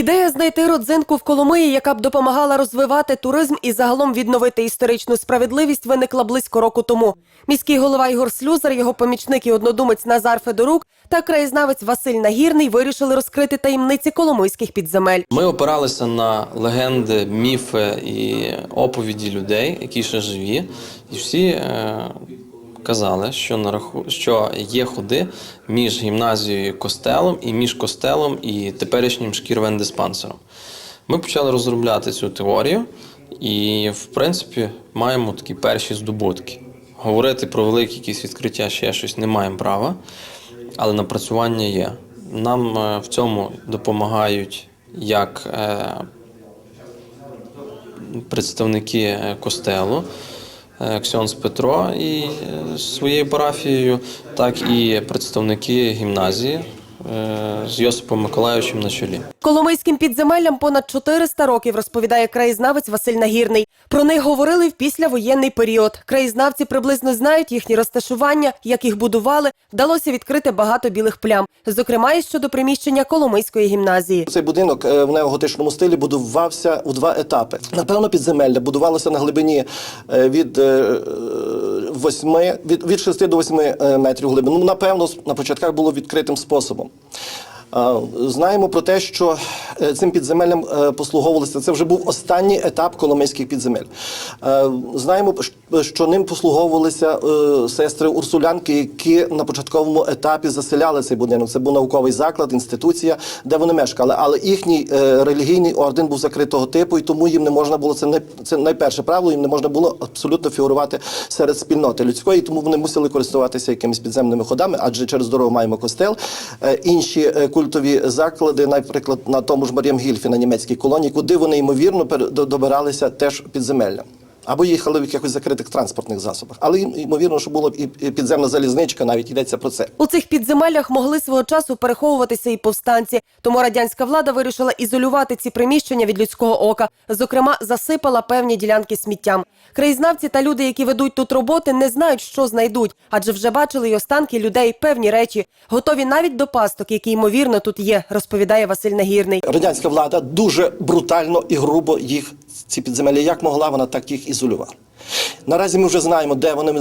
Ідея знайти родзинку в Коломиї, яка б допомагала розвивати туризм і загалом відновити історичну справедливість, виникла близько року тому. Міський голова Ігор Слюзар, його помічник і однодумець Назар Федорук та краєзнавець Василь Нагірний вирішили розкрити таємниці коломийських підземель. Ми опиралися на легенди, міфи і оповіді людей, які ще живі, і всі е, казали, що на раху, що є ходи між гімназією костелом, і між костелом і теперішнім шкірвендиспансером. Ми почали розробляти цю теорію, і, в принципі, маємо такі перші здобутки. Говорити про великі якісь відкриття ще щось не маємо права, але напрацювання є. Нам е, в цьому допомагають як е, представники е, костелу, Ксьонс Петро і е, своєю парафією, так і представники гімназії е, з Йосипом Миколаївичем на чолі. Коломийським підземеллям понад 400 років, розповідає краєзнавець Василь Нагірний. Про них говорили в післявоєнний період. Краєзнавці приблизно знають їхні розташування, як їх будували. Вдалося відкрити багато білих плям, зокрема і щодо приміщення Коломийської гімназії. Цей будинок е, в неоготичному стилі будувався у два етапи. Напевно, підземелля будувалося на глибині е, від е, восьми, від, від 6 до 8 е, метрів глибини. Ну, напевно, на початках було відкритим способом. Знаємо про те, що цим підземеллям е, послуговувалися. Це вже був останній етап коломийських підземель. Е, Знаємо, що ним послуговувалися е, сестри урсулянки, які на початковому етапі заселяли цей будинок. Це був науковий заклад, інституція, де вони мешкали. Але їхній е, релігійний орден був закритого типу, і тому їм не можна було це це найперше правило. Їм не можна було абсолютно фігурувати серед спільноти людської, тому вони мусили користуватися якимись підземними ходами, адже через дорогу маємо костел. Е, Інші е, культові заклади, наприклад, на тому ж Мар'ям Гільфі на німецькій колонії, куди вони ймовірно добиралися теж підземелля. Або їхали в якихось закритих транспортних засобах. Але ймовірно, що було б і підземна залізничка, навіть йдеться про це. У цих підземеллях могли свого часу переховуватися і повстанці. Тому радянська влада вирішила ізолювати ці приміщення від людського ока. Зокрема, засипала певні ділянки сміттям. Краєзнавці та люди, які ведуть тут роботи, не знають, що знайдуть, адже вже бачили й останки людей, певні речі, готові навіть до пасток, які ймовірно тут є, розповідає Василь Нагірний. Радянська влада дуже брутально і грубо їх ці підземелля як могла, вона так їх ізолювала. Наразі ми вже знаємо, де вони. Ми,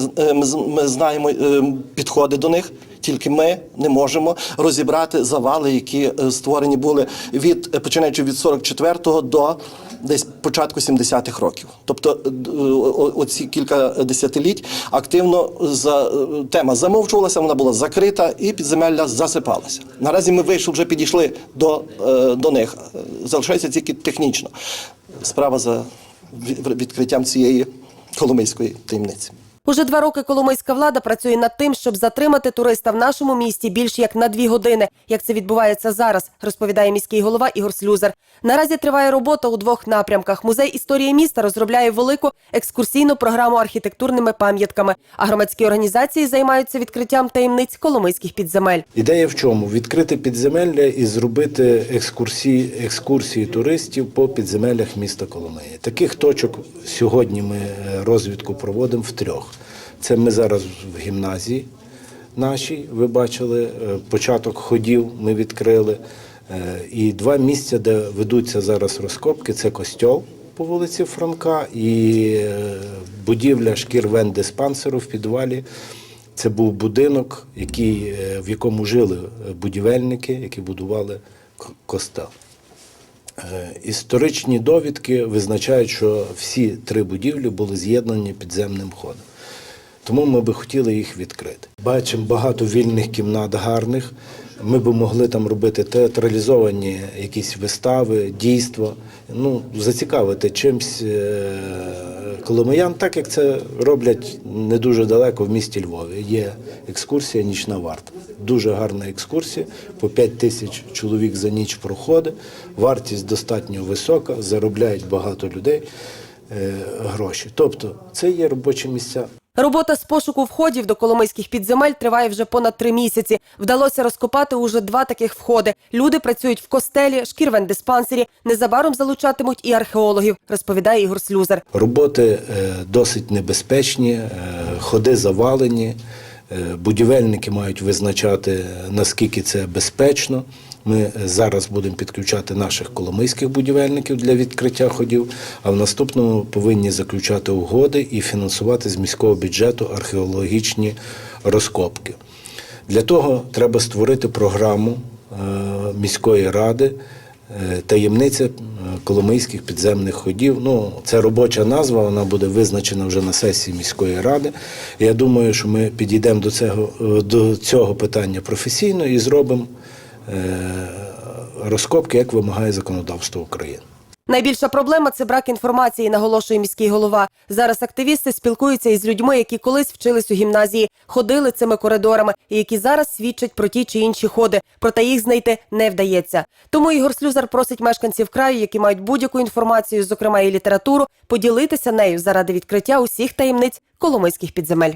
е, знаємо е, підходи до них. Тільки ми не можемо розібрати завали, які е, створені були від починаючи від 44-го до десь початку 70-х років. Тобто оці кілька десятиліть активно за тема замовчувалася, вона була закрита і підземелля засипалася. Наразі ми вийшли, вже підійшли до, до них. Залишається тільки технічно справа за відкриттям цієї коломийської таємниці. Уже два роки коломийська влада працює над тим, щоб затримати туриста в нашому місті більш як на дві години, як це відбувається зараз, розповідає міський голова Ігор Слюзар. Наразі триває робота у двох напрямках. Музей історії міста розробляє велику екскурсійну програму архітектурними пам'ятками, а громадські організації займаються відкриттям таємниць коломийських підземель. Ідея в чому? Відкрити підземелля і зробити екскурсії, екскурсії туристів по підземеллях міста Коломиї. Таких точок сьогодні ми е, розвідку проводимо в трьох. Це ми зараз в гімназії нашій, ви бачили, е, початок ходів ми відкрили. Е, І два місця, де ведуться зараз розкопки, це костьол по вулиці Франка і е, будівля шкірвен-диспансеру в підвалі. Це був будинок, який, в якому жили будівельники, які будували костел. Історичні довідки визначають, що всі три будівлі були з'єднані підземним ходом. Тому ми би хотіли їх відкрити. Бачимо багато вільних кімнат гарних. Ми би могли там робити театралізовані якісь вистави, дійства, ну, зацікавити чимсь е, коломиян, так як це роблять не дуже далеко в місті Львові. Є екскурсія Нічна варта. Дуже гарна екскурсія. По 5 тисяч чоловік за ніч проходить. Вартість достатньо висока, заробляють багато людей е, гроші. Тобто це є робочі місця. Робота з пошуку входів до коломийських підземель триває вже понад три місяці. Вдалося розкопати уже два таких входи. Люди працюють в костелі, шкірвендиспансері. Незабаром залучатимуть і археологів, розповідає Ігор Слюзар. Роботи е, досить небезпечні, е, ходи завалені. е, Будівельники мають визначати, наскільки це безпечно. Ми зараз будемо підключати наших коломийських будівельників для відкриття ходів, а в наступному повинні заключати угоди і фінансувати з міського бюджету археологічні розкопки. Для того треба створити програму е, міської ради е, таємниця е, коломийських підземних ходів. Ну, це робоча назва, вона буде визначена вже на сесії міської ради. Я думаю, що ми підійдемо до цього, до цього питання професійно і зробимо розкопки, як вимагає законодавство України. Найбільша проблема це брак інформації, наголошує міський голова. Зараз активісти спілкуються із людьми, які колись вчились у гімназії, ходили цими коридорами, і які зараз свідчать про ті чи інші ходи. Проте їх знайти не вдається. Тому Ігор Слюзар просить мешканців краю, які мають будь-яку інформацію, зокрема і літературу, поділитися нею заради відкриття усіх таємниць коломийських підземель.